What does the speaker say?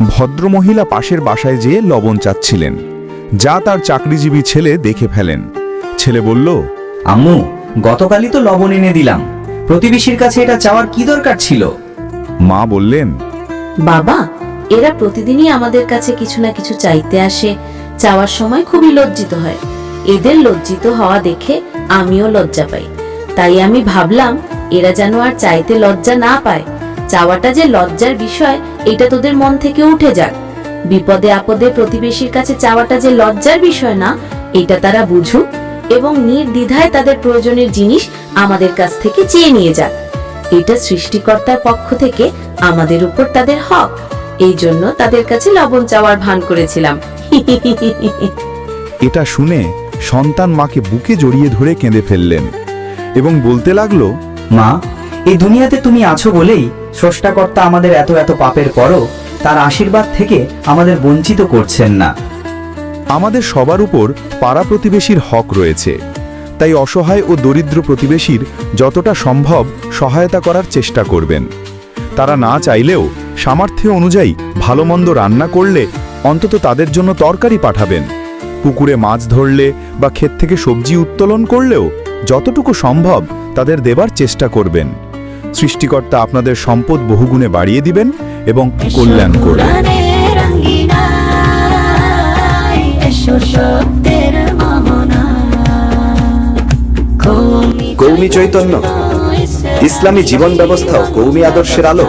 ভদ্রমহিলা পাশের বাসায় যেয়ে লবণ চাচ্ছিলেন। যা তার চাকরিজীবী ছেলে দেখে ফেলেন। ছেলে বলল আম্মু গতকালই তো লবণ এনে দিলাম। প্রতিবেশীর কাছে এটা চাওয়ার কি দরকার ছিল? মা বললেন বাবা এরা প্রতিদিনই আমাদের কাছে কিছু না কিছু চাইতে আসে। চাওয়ার সময় খুবই লজ্জিত হয়। এদের লজ্জিত হওয়া দেখে আমিও লজ্জা পাই। তাই আমি ভাবলাম এরা যেন আর চাইতে লজ্জা না পায়। চাওয়াটা যে লজ্জার বিষয় এটা তোদের মন থেকে উঠে যাক। বিপদে আপদে প্রতিবেশীর কাছে চাওয়াটা যে লজ্জার বিষয় না এটা তারা বুঝুক এবং নির্দ্বিধায় তাদের প্রয়োজনের জিনিস আমাদের কাছ থেকে চেয়ে নিয়ে যাক। এটা সৃষ্টিকর্তার পক্ষ থেকে আমাদের উপর তাদের হক। এই জন্য তাদের কাছে লবণ চাওয়ার ভান করেছিলাম। এটা শুনে সন্তান মাকে বুকে জড়িয়ে ধরে কেঁদে ফেললেন এবং বলতে লাগল মা এই দুনিয়াতে তুমি আছো বলেই স্রষ্টাকর্তা আমাদের এত এত পাপের পরও তার আশীর্বাদ থেকে আমাদের বঞ্চিত করছেন না। আমাদের সবার উপর পাড়া প্রতিবেশীর হক রয়েছে। তাই অসহায় ও দরিদ্র প্রতিবেশীর যতটা সম্ভব সহায়তা করার চেষ্টা করবেন। তারা না চাইলেও সামর্থ্য অনুযায়ী ভালো মন্দ রান্না করলে অন্তত তাদের জন্য তরকারি পাঠাবেন। পুকুরে মাছ ধরলে বা ক্ষেত থেকে সবজি উত্তোলন করলেও যতটুকু সম্ভব তাদের দেবার চেষ্টা করবেন। সৃষ্টিকর্তা আপনাদের সম্পদ বহুগুণে বাড়িয়ে দিবেন এবং কল্যাণ করবেন। কৌমি চৈতন্য ইসলামী জীবন ব্যবস্থা কৌমি আদর্শের আলো।